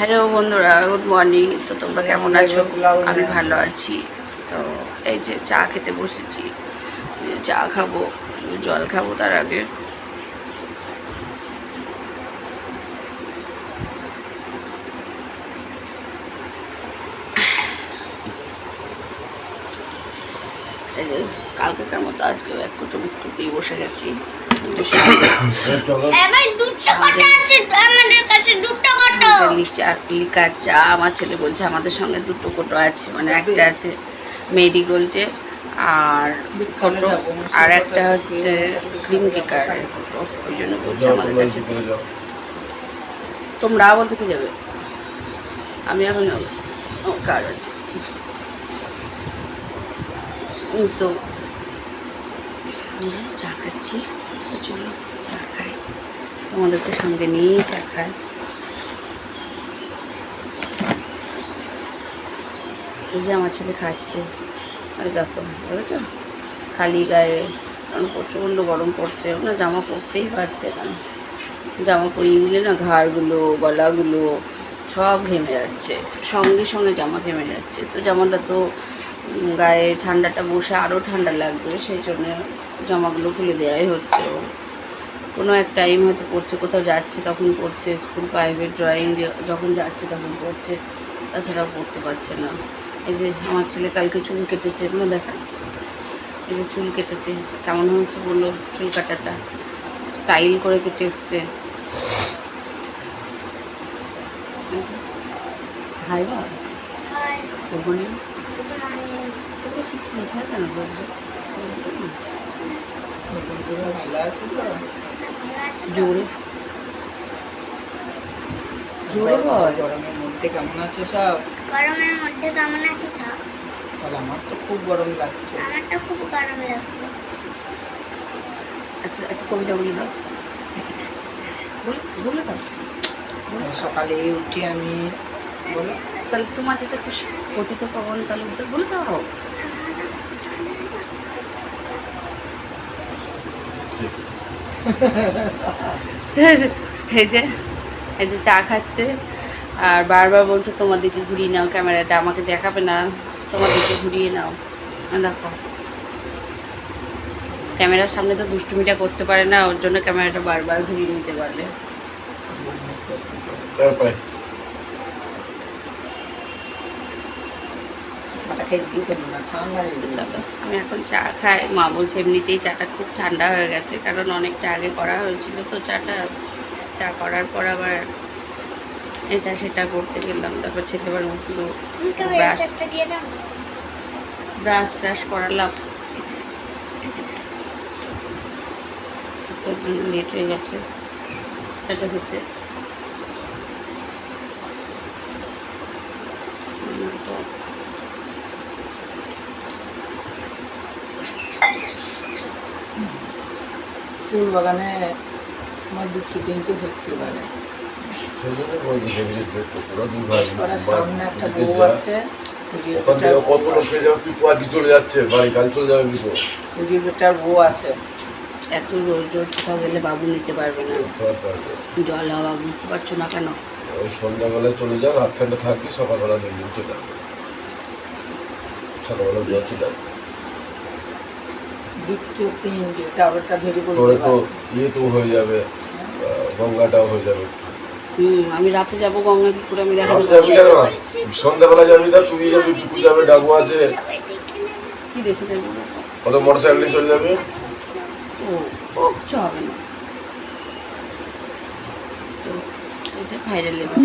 Hello বন্ধুরা good morning. তো তোমরা কেমন আছো? আমি ভালো আছি। তো এই যে চা খেতে বসেছি চা খাব জল খাব তার আগে। এই যে কালকেকার মতো আজকে এক কুটো বিস্কুট নিয়ে বসে গেছি। লিকা চা আমার ছেলে বলছে আমাদের সঙ্গে দুটো কোটো আছে মানে একটা আছে মেডিগোল্ডের আর কোটো আর একটা হচ্ছে ক্রিম কেকারের কোটো ওই জন্য বলছে আমাদের তোমরা কাছে। তোমরা বলতে কি যাবে? আমি এখন কাজ আছে? তো চা খাচ্ছি। তো চলো চা খাই। তোমাদেরকে সঙ্গে নিয়েই চা খাই। এই যে আমার ছেলে খাচ্ছে। ওই দেখো, দেখেছ? খালি গায়ে, কারণ প্রচণ্ড গরম পড়ছে। না জামা পরতেই পারছে না। জামা পরিয়ে দিলে না ঘাড়গুলো, গলাগুলো সব ঘেমে যাচ্ছে। সঙ্গে সঙ্গে জামা ঘেমে যাচ্ছে। তো জামাটা তো গায়ে ঠান্ডাটা বসে আরও ঠান্ডা লাগবে সেই জন্য জামাগুলো খুলে দেওয়াই হচ্ছে। কোনো এক টাইম হয়তো পড়ছে কোথাও যাচ্ছে তখন পড়ছে স্কুল প্রাইভেট ড্রয়িং যখন যাচ্ছে তখন পড়ছে তাছাড়া পড়তে পারছে না। এই যে আমার ছেলে কালকে চুল কেটেছে এগুলো দেখা? এই যে চুল কেটেছে কেমন হয়েছে বলল চুল কাটাটা? স্টাইল করে কেটে এসছে। হাই বল হাই ওখানে গুড মর্নিং বলছো ভালো আছে তো? জোরে। জোরে বল। গরমের মধ্যে কেমন আছে সব? গরমের মধ্যে কেমন আছে সব বল আমার তো খুব গরম লাগছে। আমারটা খুব গরম লাগছে। আচ্ছা একটা কবিতা বলি দাও। বলে। দাও সকালে উঠে আমি বলো। তাহলে তোমার যেটা খুশি পতিত পাবন তাহলে বলে দাও। এই যে এই যে চা খাচ্ছে। আর বারবার বলছে তোমাদেরকে ঘুরিয়ে নাও ক্যামেরাটা, আমাকে দেখাবে না। তোমাদেরকে ঘুরিয়ে নাও। দেখো, ক্যামেরার সামনে তো দুষ্টুমিটা করতে পারে না, ওর জন্য ক্যামেরাটা বারবার ঘুরিয়ে নিতে পারলে ঠান্ডা হয়ে গেছে। আমি এখন চা খাই। মা বলছে এমনিতেই চাটা খুব ঠান্ডা হয়ে গেছে কারণ অনেকটা আগে করা হয়েছিল তো চাটা। চা করার পর আবার এটা সেটা করতে গেলাম। তারপর ছেলে আবার উঠল ব্রাশ ব্রাশ ব্রাশ করালাম। লেট হয়ে গেছে। চাটা হতে উম, তো ফুল বাগানে আমার দুটো তিনটে হতে পারে সেই জন্য বলছি সামনে একটা বউ আছে হুজুর ওখান থেকে কত লোক খেয়ে যাবে পিকু আজকে চলে যাচ্ছে বাড়ি কাল চলে যাবে পিকু হুজুর বেটার বউ আছে। এত রোজ রোজ কোথাও গেলে বাবু নিতে পারবে না। জল হাওয়া বুঝতে পারছ না কেন? ওই সন্ধ্যাবেলায় চলে যাও আটখানটা থাকবি সকালবেলা চলে যাবে। সকালবেলা চলে যাবে। দুটো তিনটে টাওয়ারটা ধরে করে তোরে তো। ইয়ে তো হয়ে যাবে গঙ্গাটাও হয়ে যাবে। হুম আমি রাতে যাব গঙ্গা কি করে আমি দেখা যাবি কেন? সন্ধ্যাবেলা যাবি না তুই যাবি পিকু যাবে ডাকু আছে। কি দেখে যাব? কত মোটর সাইকেলে চলে যাবে? ও ও কিছু হবে না। তো এটা ভাইরাল লেগে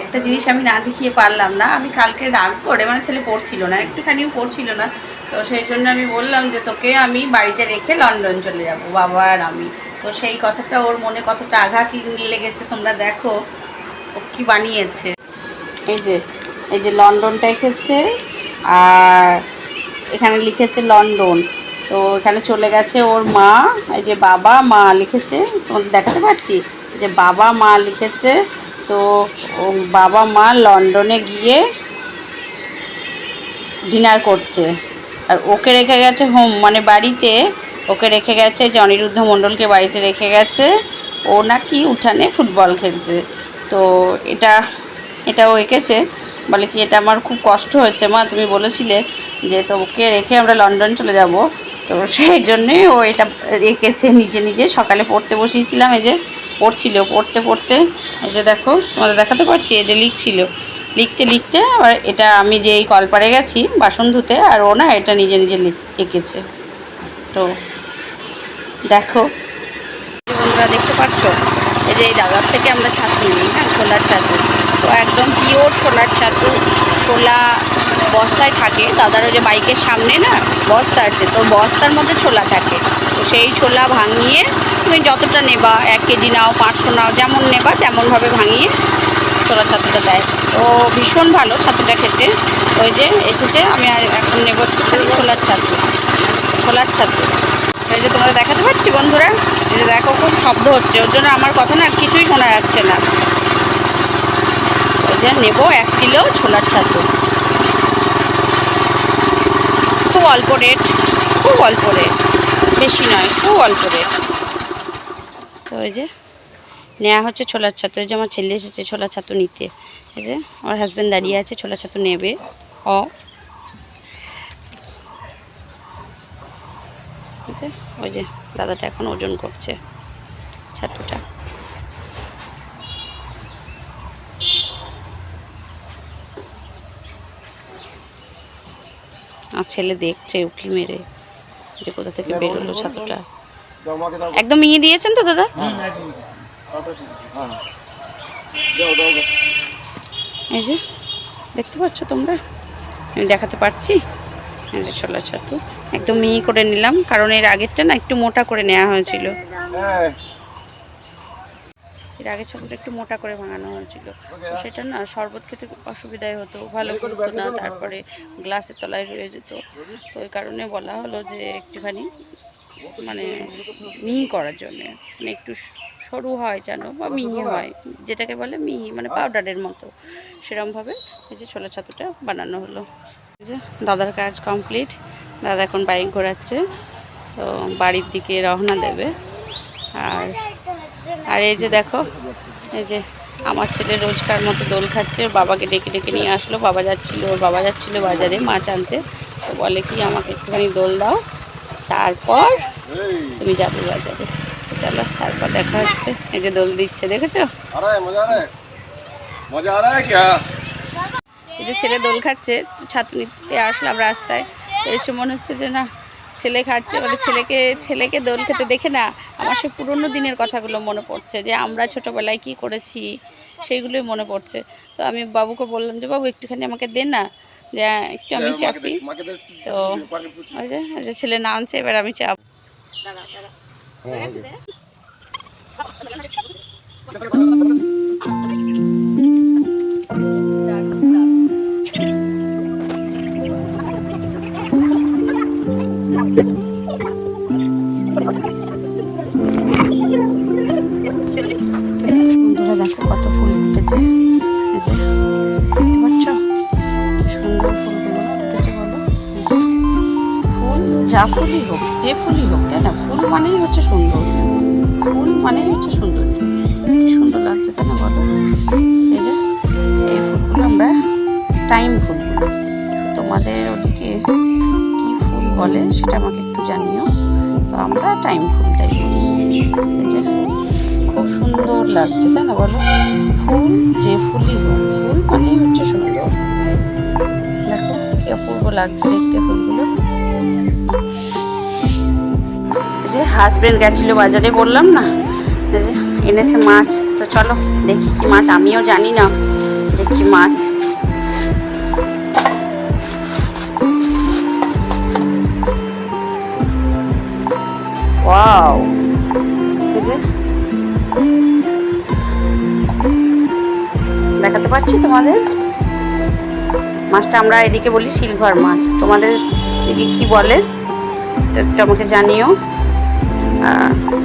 একটা জিনিস আমি না দেখিয়ে পারলাম না। আমি কালকে রাগ করে মানে ছেলে পড়ছিল না, একটুখানিও পড়ছিল না। তো সেই জন্য আমি বললাম যে, তোকে আমি বাড়িতে রেখে লন্ডন চলে যাব, বাবা আর আমি। তো সেই কথাটা ওর মনে কতটা আঘাত লেগেছে তোমরা দেখো, ও কী বানিয়েছে। এই যে এই যে লন্ডনটা এঁকেছে আর এখানে লিখেছে লন্ডন। তো এখানে চলে গেছে ওর মা, এই যে বাবা মা লিখেছে। তোমাদের দেখাতে পারছি? যে বাবা মা লিখেছে তো ও বাবা মা লন্ডনে গিয়ে ডিনার করছে। আর ওকে রেখে গেছে হোম মানে বাড়িতে। ওকে রেখে গেছে যে অনিরুদ্ধ মণ্ডলকে বাড়িতে রেখে গেছে। ও নাকি উঠানে ফুটবল খেলছে। তো এটা এটা ও এঁকেছে। বলে কি, এটা আমার খুব কষ্ট হয়েছে মা, তুমি বলেছিলে যে তোকে রেখে আমরা লন্ডন চলে যাব। তো সেই জন্যই ও এটা রেখেছে নিজে নিজে সকালে পড়তে বসিয়েছিলাম এই যে পড়ছিল, পড়তে পড়তে, এই যে দেখো, তোমাদের দেখাতে পারছি, এই যে লিখছিল। লিখতে লিখতে আবার এটা আমি যে এই কলপারে গেছি, বাসন ধুতে, আর ও না এটা নিজে নিজে এঁকেছে। তো দেখো বন্ধুরা দেখতে পাচ্ছ? এই যে এই দাদার থেকে আমরা ছাতু নিই হ্যাঁ ছোলার ছাতু। তো একদম পিওর ছোলার ছাতু ছোলা বস্তায় থাকে। দাদার যে বাইকের সামনে না, বস্তা আছে, তো বস্তার মধ্যে ছোলা থাকে। সেই ছোলা ভাঙিয়ে তুমি যতটা নেবা, এক কেজি নাও, পাঁচশো নাও, যেমন নেবা, তেমনভাবে ভাঙিয়ে ছোলার ছাতুটা দেয়। তো ভীষণ ভালো ছাতুটা খেতে। ওই যে এসেছে, আমি আর এখন নেব ছোলার ছাতু। ছোলার ছাতু। এই যে তোমাদের দেখাতে পাচ্ছি বন্ধুরা? এই যে দেখো, খুব শব্দ হচ্ছে। ওর জন্য আমার কথা না কিছুই শোনা যাচ্ছে না। ওই যে নেব এক কিলো ছোলার ছাতু। খুব অল্প রেট, খুব অল্প রেট। বেশি নয় খুব অল্প রেট তো ওই যে নেওয়া হচ্ছে ছোলার ছাতু। এই যে আমার ছেলে এসেছে ছোলার ছাতু নিতে। এই যে আমার হাজব্যান্ড দাঁড়িয়ে আছে ছোলার ছাতু নেবে। যে, ওই যে দাদাটা এখন ওজন করছে ছাতুটা। আর ছেলে দেখছে উকি মেরে। যে কোথা থেকে বেরোলো ছাতুটা ছাত্রটা। একদম ইয়ে দিয়েছেন তো দাদা? হ্যাঁ। এই যে দেখতে পাচ্ছ তোমরা? আমি দেখাতে পারছি। এই যে ছোলা ছাতু। একদম মিহি করে নিলাম কারণ এর আগেরটা না একটু মোটা করে নেওয়া হয়েছিল। হ্যাঁ। এর আগের ছাতুটা একটু মোটা করে ভাঙানো হয়েছিল। সেটা না শরবত খেতে খুব অসুবিধাই হতো ভালো হতো না তারপরে গ্লাসের তলায় রয়ে যেত। তো ওই কারণে বলা হলো যে একটুখানি মানে মিহি করার জন্য মানে একটু সরু হয় যেন বা মিহি হয় যেটাকে বলে মিহি মানে পাউডারের মতো। সেরমভাবে এই যে ছোলা ছাতুটা বানানো হলো। এই যে দাদার কাজ কমপ্লিট দাদা এখন বাইক ঘোরাচ্ছে তো বাড়ির দিকে রওনা দেবে। আর আর এই যে দেখো, এই যে আমার ছেলে রোজকার মতো দোল খাচ্ছে বাবাকে ডেকে ডেকে নিয়ে আসলো, বাবা যাচ্ছিল, ওর বাবা যাচ্ছিল বাজারে মাছ আনতে। তো বলে কি, আমাকে একটুখানি দোল দাও, তারপর তুমি যাবে বাজারে। চলো, তারপর দেখা হচ্ছে। এই যে দোল দিচ্ছে, দেখেছ? এই যে ছেলে দোল খাচ্ছে ছাত্রীতে আসলাম রাস্তায়। এসে মনে হচ্ছে যে না ছেলে খাচ্ছে মানে ছেলেকে ছেলেকে দোল খেতে দেখে না আমার সে পুরনো দিনের কথাগুলো মনে পড়ছে যে আমরা ছোটোবেলায় কি করেছি সেইগুলোই মনে পড়ছে। তো আমি বাবুকে বললাম যে বাবু একটুখানি আমাকে দেন না যে একটু আমি চাপি তো ওই যে ওই যে ছেলে নামছে এবার আমি চাপ কত ফুল যে ফুল যা ফুলই হোক, যে ফুলই হোক, তাই না? ফুল মানেই হচ্ছে সুন্দর। ফুল মানেই হচ্ছে সুন্দর। সুন্দর লাগছে, তাই না বলো? এই যে, এই ফুলগুলো আমরা টাইম ফুলগুলো তোমাদের ওদিকে বলে সেটা আমাকে একটু জানিও। তো আমরা টাইম ফুলটাই যে খুব সুন্দর লাগছে, তাই না বলো? ফুল, যে ফুলই হোক, ফুল মানেই হচ্ছে সুন্দর। দেখো কি অপূর্ব লাগছে দেখতে ফুলগুলো। যে হাজবেন্ড গেছিল বাজারে বললাম না? এনেছে মাছ। তো চলো দেখি কি মাছ, আমিও জানি না কি মাছ। ওয়াও এই যে দেখাতে পাচ্ছি তোমাদের? মাছটা আমরা এদিকে বলি সিলভার মাছ। তোমাদের এদিকে কি বলে? তো একটু আমাকে জানিও।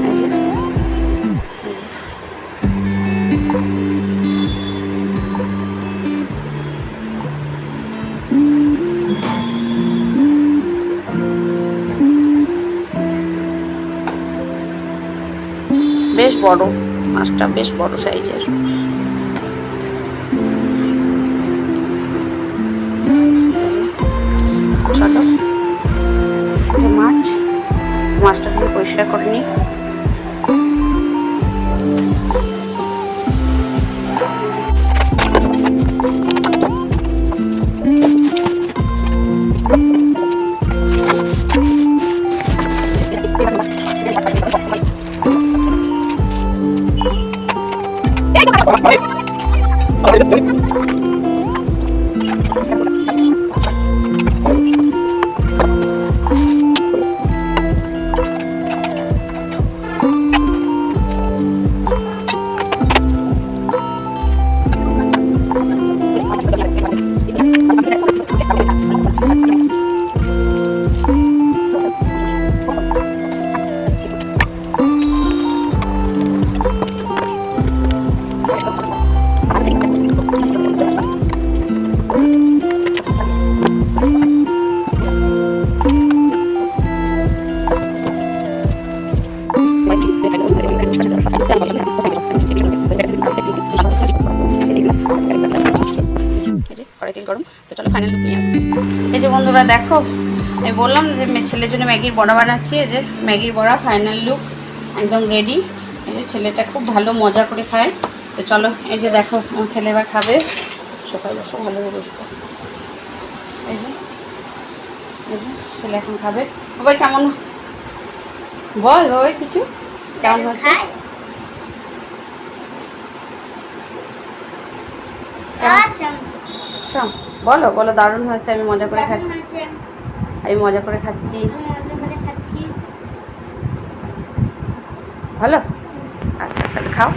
এই যে। বড় মাছটা বেশ বড় সাইজের। যে মাছ? মাছটা দিয়ে পরিষ্কার করে নিই। এই যে বন্ধুরা দেখো, আমি বললাম যে ছেলের জন্য ম্যাগির বড়া বানাচ্ছি, এই যে ম্যাগির বড়া ফাইনাল লুক একদম রেডি এই যে ছেলেটা খুব ভালো মজা করে খায়। তো চলো, এই যে দেখো আমার ছেলে এবার খাবে। সকাল বসো ভালোভাবে বসবো এই যে এই যে ছেলে এখন খাবে। বাবাই কেমন? বল বাবাই কিছু? কেমন হচ্ছে খাই আচ্ছা শোন বলো বলো দারুণ হয়েছে আমি মজা করে খাচ্ছি। আমি মজা করে খাচ্ছি। আমি মজা করে খাচ্ছি। ভালো আচ্ছা তাহলে খাও।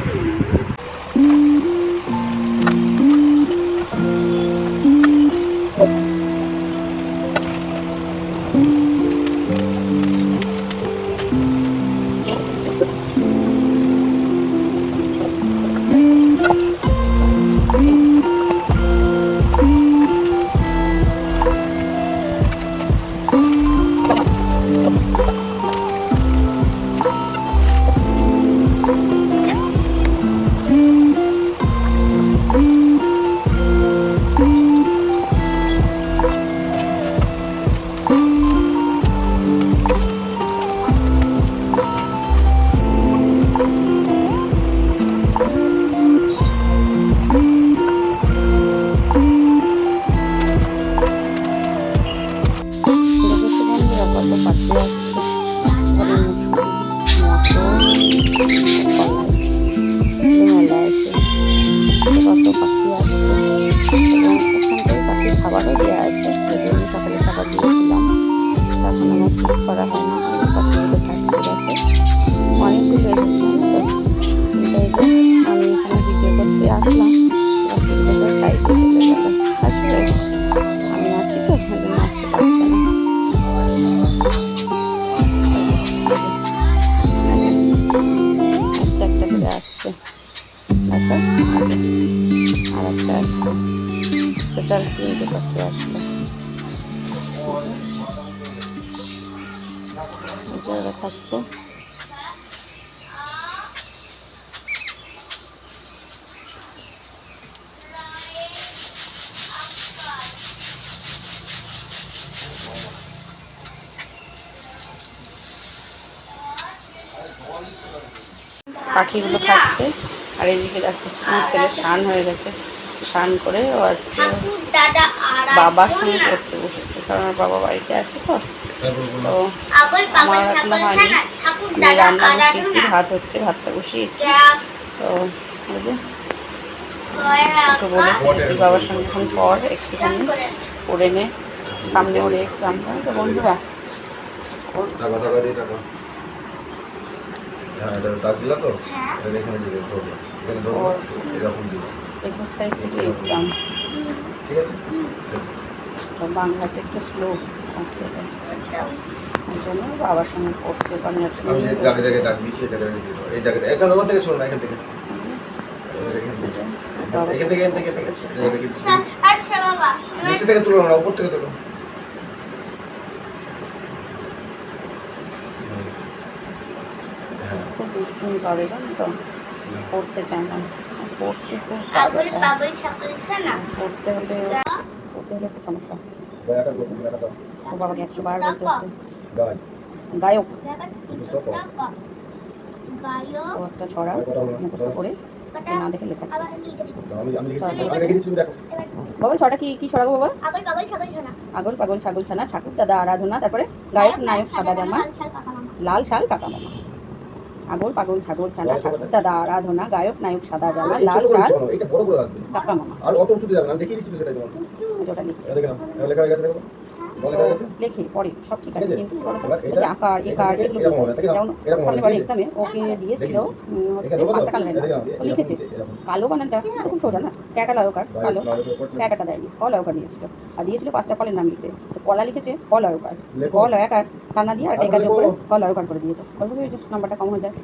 আসলো খাচ্ছে পাখিগুলো খাচ্ছে। আর এদিকে দেখো ছেলে শান হয়ে গেছে। স্নান করে ও আজকে বাবার সঙ্গে পড়তে বসেছে কারণ বাবা বাড়িতে আছে তো। তো আমার এখনও হয়নি। রান্না বসিয়েছি ভাত হচ্ছে ভাতটা বসিয়েছি। তো যে ওকে বলেছি তুই বাবার সঙ্গে এখন পর একটুখানি পড়ে নে। সামনে ওর এক্সাম হয় তো বন্ধুরা? হ্যাঁ এটা দাগ দিলা তো? হ্যাঁ। এখানে দিবে এখানে ওর এরকম দিবে। একুশ তারিখ থেকে এক্সাম ঠিক আছে? তো বাংলাতে একটু স্লো আছে। ওই জন্য বাবার সঙ্গে পড়ছে বাংলাটা থেকে। আচ্ছা। বাবা। নিচে থেকে তুলো না উপর থেকে তুলো। হ্যাঁ খুব দুষ্টুমি করে জানো তো? পড়তে চায় না। পড়তে পড়তে হলে পড়তে হলে খুব সমস্যা। ও বাবাকে একশো বার বলতে হচ্ছে। গায়ক। গায়ক। ও একটা ছড়া মুখস্থ করে না দেখে লিখে বাবা ছড়া কি কি ছড়া গো বাবা পাগল আগল পাগল ছাগল ছানা ঠাকুর দাদা আরাধনা তারপরে গায়ক নায়ক সাদা জামা লাল শাল কাকা মামা। আগল পাগল ছাগল ছানা ঠাকুর দাদা আরাধনা গায়ক নায়ক সাদা জামা লাল শাল এটা বড় বড় লাগবে। কাকা মামা। আর অত উঁচুতে যাবে না আমি দেখিয়ে দিচ্ছি সেটা যেমন লিখছে এটা নাও। লেখা হয়ে গেছে দেখো। লেখা পড়ে সব ঠিক আছে। কিন্তু আকার একার এগুলো যেমন সামনে বারে এক্সামে ওকে দিয়েছিল হচ্ছে পাঁচটা কালার এটা ও লিখেছে। কালো বানানটা তো খুব সোজা না? ক্যাকা লয়কার কালো। ক্যাকাটা দেয়নি। ক লয়কার দিয়েছিল। আর দিয়েছিল পাঁচটা ফলের নাম লিখতে তো কলা লিখেছে ক লয়কার। ক লয়কার টানা দিয়ে আর একটা একার যোগ করে। ক লয়কার করে দিয়েছে। করে নাম্বারটা কম হয়ে যায়।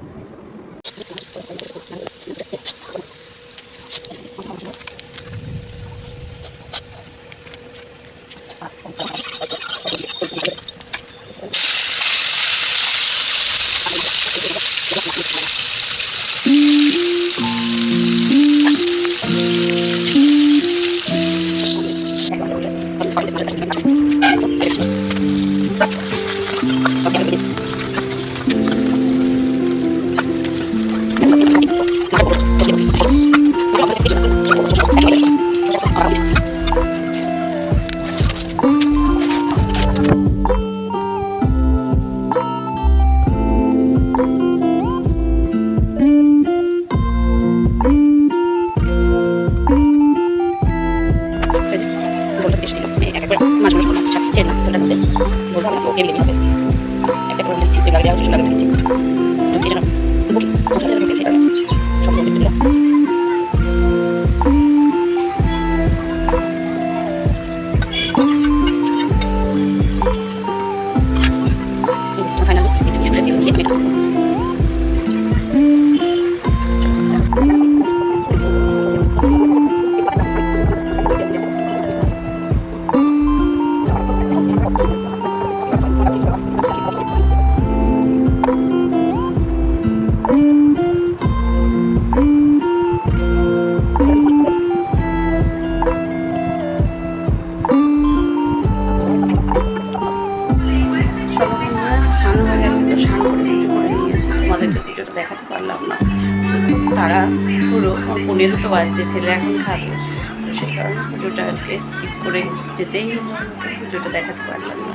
বাজছে ছেলে এখন খাবে। তো কারণে পুজোটা আজকে স্কিপ করে যেতেই হলো। জুটা দেখাতে পারলাম না।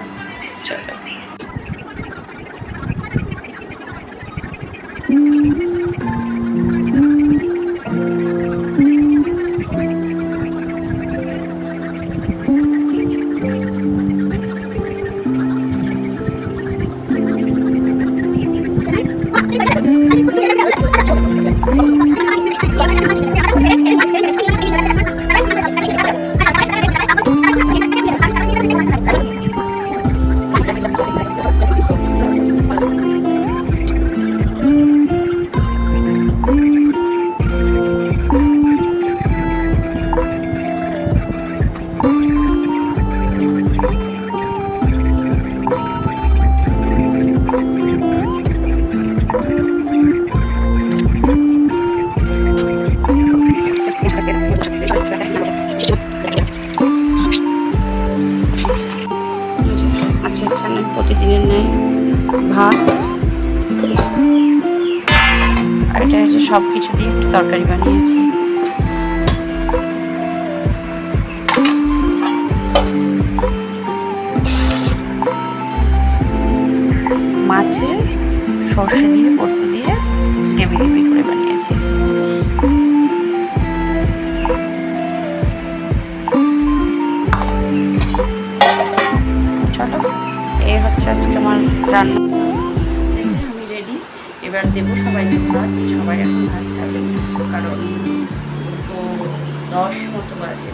তরকারি বানিয়েছি। মাছের সর্ষে দিয়ে, পোস্ত দিয়ে গেবি গেবি করে বানিয়েছি। চলো, এই হচ্ছে আজকে আমার রান্না। আমি রেডি এবার দেবো সবাইকে ভাত, সবাই এখন ভাত খাবে কারণ দুটো দশ মতো বাজে।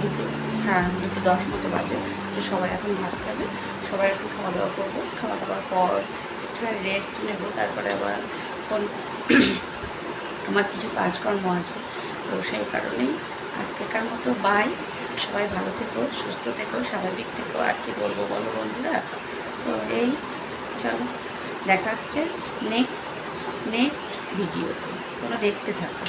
দুটো হ্যাঁ দুটো দশ মতো বাজে। তো সবাই এখন ভাত খাবে। সবাই এখন খাওয়া দাওয়া করব। খাওয়া দাওয়ার পর একটুখানি রেস্ট নেব। তারপরে আবার আমার কিছু কাজকর্ম আছে। তো সেই কারণেই আজকেকার মতো বাই সবাই ভালো থেকো, সুস্থ থেকো, স্বাভাবিক থেকো। আর কি বলব বলো বন্ধুরা? তো এই, চলো, দেখা হচ্ছে নেক্সট নেক্সট ভিডিওতে তোমরা দেখতে থাকো।